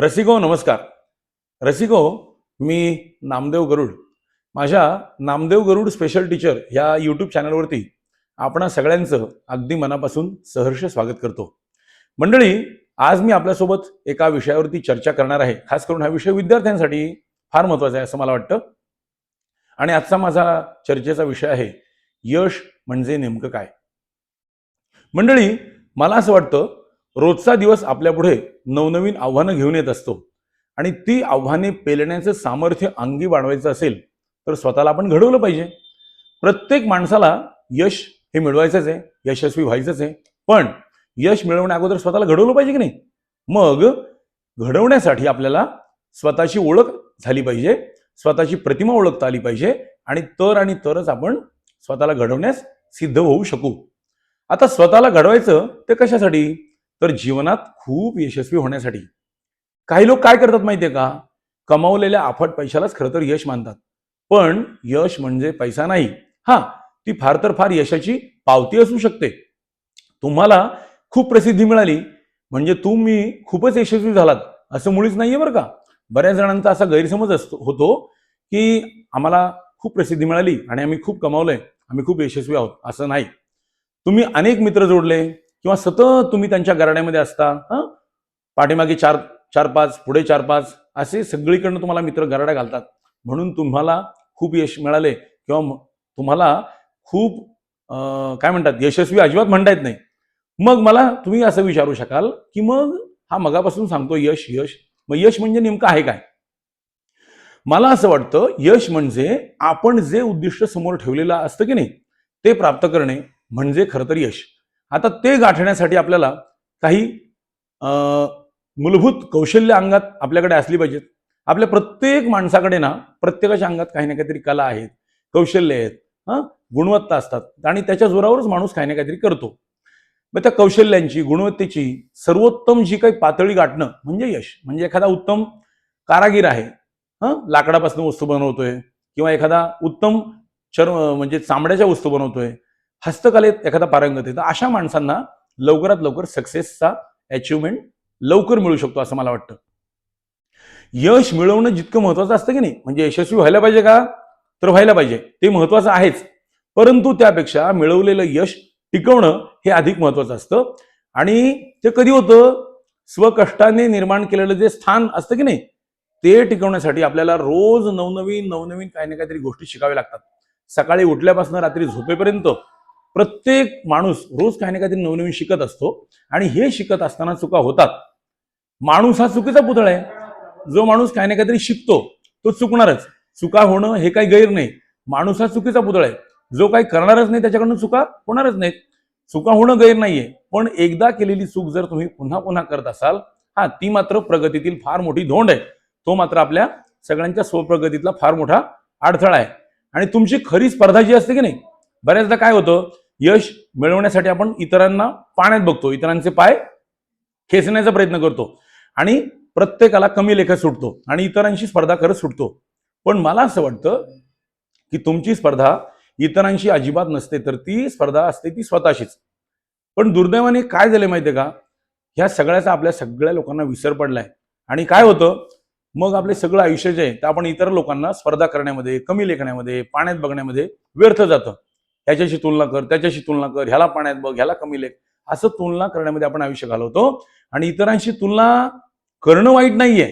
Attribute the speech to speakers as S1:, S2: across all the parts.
S1: रसिको नमस्कार. रसिको मी नामदेव गरुड. माझ्या Namdev Garud special teacher ह्या यूट्यूब चॅनलवरती आपणा सगळ्यांचं अगदी मनापासून सहर्ष स्वागत करतो. मंडळी आज मी आपल्यासोबत एका विषयावरती चर्चा करणार आहे. खास करून हा विषय विद्यार्थ्यांसाठी फार महत्त्वाचा आहे असं मला वाटतं. आणि आजचा माझा चर्चेचा विषय आहे यश म्हणजे नेमकं काय? मंडळी मला असं वाटतं रोजचा दिवस आपल्यापुढे नवनवीन आव्हानं घेऊन येत असतो. आणि ती आव्हाने पेलण्याचं सामर्थ्य अंगी वाढवायचं असेल तर स्वतःला आपण घडवलं पाहिजे. प्रत्येक माणसाला यश हे मिळवायचंच आहे यशस्वी व्हायचंच आहे. पण यश मिळवण्या अगोदर स्वतःला घडवलं पाहिजे की नाही? मग घडवण्यासाठी आपल्याला स्वतःची ओळख झाली पाहिजे स्वतःची प्रतिमा ओळखता आली पाहिजे आणि तर आणि तरच आपण स्वतःला घडवण्यास सिद्ध होऊ शकू. आता स्वतःला घडवायचं ते कशासाठी? तर जीवनात खूप यशस्वी होण्यासाठी. काही लोक काय करतात माहितीये का? कमावलेल्या आफट पैशालाच खरं तर यश मानतात. पण यश म्हणजे पैसा नाही. हा ती फार तर फार यशाची पावती असू शकते. तुम्हाला खूप प्रसिद्धी मिळाली. म्हणजे तुम्ही खूपच यशस्वी झालात. असं मुळीच नाहीये बरं का? बऱ्याच जणांचा असा गैरसमज असतो होतो की आम्हाला खूप प्रसिद्धी मिळाली आणि आम्ही खूप कमावलंय. आम्ही खूप यशस्वी आहोत. असं नाही. तुम्ही अनेक मित्र जोडले. किंवा सतत तुम्ही त्यांच्या गराड्यामध्ये असता हां? पाठीमागे चार चार पाच पुढे चार पाच असे सगळीकडनं तुम्हाला मित्र गराडा घालतात. म्हणून तुम्हाला खूप यश मिळाले किंवा तुम्हाला खूप काय म्हणतात यशस्वी अजिबात म्हणता येत नाही. मग मला तुम्ही असं विचारू शकाल की मग हा मगापासून सांगतो यश यश. मग यश म्हणजे नेमकं आहे काय? मला असं वाटतं यश म्हणजे आपण जे उद्दिष्ट समोर ठेवलेलं असतं की नाही ते प्राप्त करणे म्हणजे खरं तर यश. आता ते गाठण्यासाठी आपल्याला काही अं, मूलभूत कौशल्य अंगात आपल्याकडे असली पाहिजेत. आपल्या प्रत्येक माणसाकडे ना प्रत्येकाच्या अंगात काही ना काहीतरी कला आहेत कौशल्य आहेत हां? गुणवत्ता असतात. आणि त्याच्या जोरावरच माणूस काही ना काहीतरी करतो. मग त्या कौशल्यांची गुणवत्तेची सर्वोत्तम जी काही पातळी गाठणं म्हणजे यश. म्हणजे एखादा उत्तम कारागीर आहे हां? लाकडापासून वस्तू बनवतोय. किंवा एखादा उत्तम चर्म म्हणजे चामड्याच्या वस्तू बनवतोय. हस्तकलेत एखादा पारंगत आहे तर अशा माणसांना लवकरात लवकर सक्सेसचा अचिव्हमेंट लवकर मिळू शकतो असं मला वाटतं. यश मिळवणं जितकं महत्वाचं असतं की नाही म्हणजे यशस्वी व्हायला पाहिजे का? तर व्हायला पाहिजे ते महत्वाचं आहेच. परंतु त्यापेक्षा मिळवलेलं यश टिकवणं हे अधिक महत्वाचं असतं. आणि ते कधी होतं स्वकष्टाने निर्माण केलेलं जे स्थान असतं की नाही ते टिकवण्यासाठी आपल्याला रोज नवनवीन नवनवीन काही ना काहीतरी गोष्टी शिकाव्या लागतात. सकाळी उठल्यापासून रात्री झोपेपर्यंत प्रत्येक माणूस रोज काही ना काहीतरी नवनवीन शिकत असतो. आणि हे शिकत असताना चुका होतात. माणूस हा चुकीचा पुतळा आहे. जो माणूस काही ना काहीतरी शिकतो तो चुकणारच. चुका होणं हे काही गैर नाही. माणूस हा चुकीचा पुतळा आहे. जो काही करणारच नाही त्याच्याकडून चुका होणारच नाहीत. चुका होणं गैर नाहीये. पण एकदा केलेली चूक जर तुम्ही पुन्हा पुन्हा करत असाल हा ती मात्र प्रगतीतील फार मोठी धोंड आहे. तो मात्र आपल्या सगळ्यांच्या स्वप्रगतीतला फार मोठा अडथळा आहे. आणि तुमची खरी स्पर्धा जी असते की नाही बऱ्याचदा काय होतं यश मिळवण्यासाठी आपण इतरांना पाण्यात बघतो इतरांचे पाय खेचण्याचा प्रयत्न करतो आणि प्रत्येकाला कमी लेखत सुटतो आणि इतरांशी स्पर्धा करत सुटतो. पण मला असं वाटतं की तुमची स्पर्धा इतरांशी अजिबात नसते तर ती स्पर्धा असते ती स्वतःशीच. पण दुर्दैवाने काय झालं माहितीये का? ह्या सगळ्याचा आपल्या सगळ्या लोकांना विसर पडलाय. आणि काय होतं मग आपले सगळं आयुष्य जे आहे ते आपण इतर लोकांना स्पर्धा करण्यामध्ये कमी लेखण्यामध्ये पाण्यात बघण्यामध्ये व्यर्थ जातं. ह्याच्याशी तुलना कर त्याच्याशी तुलना कर ह्याला पाण्यात बघ ह्याला कमी लेख. असं तुलना करण्यामध्ये आपण आयुष्य घालवतो. आणि इतरांशी तुलना करणं वाईट नाहीये.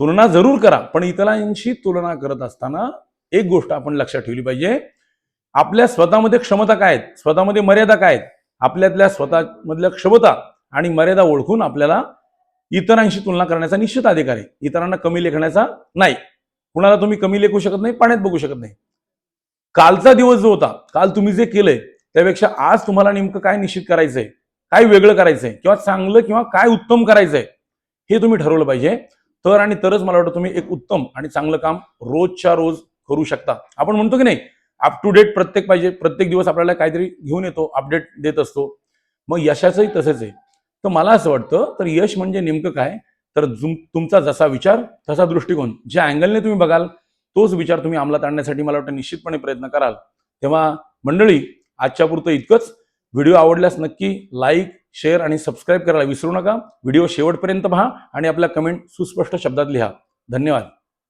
S1: तुलना जरूर करा पण इतरांशी तुलना करत असताना एक गोष्ट आपण लक्षात ठेवली पाहिजे. आपल्या स्वतःमध्ये क्षमता काय आहेत? स्वतःमध्ये मर्यादा काय आहेत? आपल्यातल्या स्वतःमधल्या क्षमता आणि मर्यादा ओळखून आपल्याला इतरांशी तुलना करण्याचा निश्चित अधिकार आहे. इतरांना कमी लेखण्याचा नाही. कुणाला तुम्ही कमी लेखू शकत नाही पाण्यात बघू शकत नाही. कालचा दिवस जो होता काल तुम्ही जे केलंय त्यापेक्षा आज तुम्हाला नेमकं काय निश्चित करायचंय काय वेगळं करायचंय किंवा चांगलं किंवा काय उत्तम करायचंय हे तुम्ही ठरवलं पाहिजे. तर आणि तरच मला वाटतं तुम्ही एक उत्तम आणि चांगलं काम रोजच्या रोज करू शकता. आपण म्हणतो की नाही अप टू डेट प्रत्येक पाहिजे प्रत्येक दिवस आपल्याला काहीतरी घेऊन येतो अपडेट देत असतो. मग यशाचंही तसंच आहे. तर मला असं वाटतं तर यश म्हणजे नेमकं काय? तर तुमचा जसा विचार तसा दृष्टिकोन. ज्या अँगलने तुम्ही बघाल तोच विचार तुम्ही अंमलात आणण्यासाठी मला वाटतं निश्चितपणे प्रयत्न कराल. तेव्हा मंडळी आजच्या पुरतं इतकंच. व्हिडिओ आवडल्यास नक्की लाईक शेअर आणि सबस्क्राईब करायला विसरू नका. व्हिडिओ शेवटपर्यंत पहा आणि आपल्या कमेंट सुस्पष्ट शब्दात लिहा. धन्यवाद.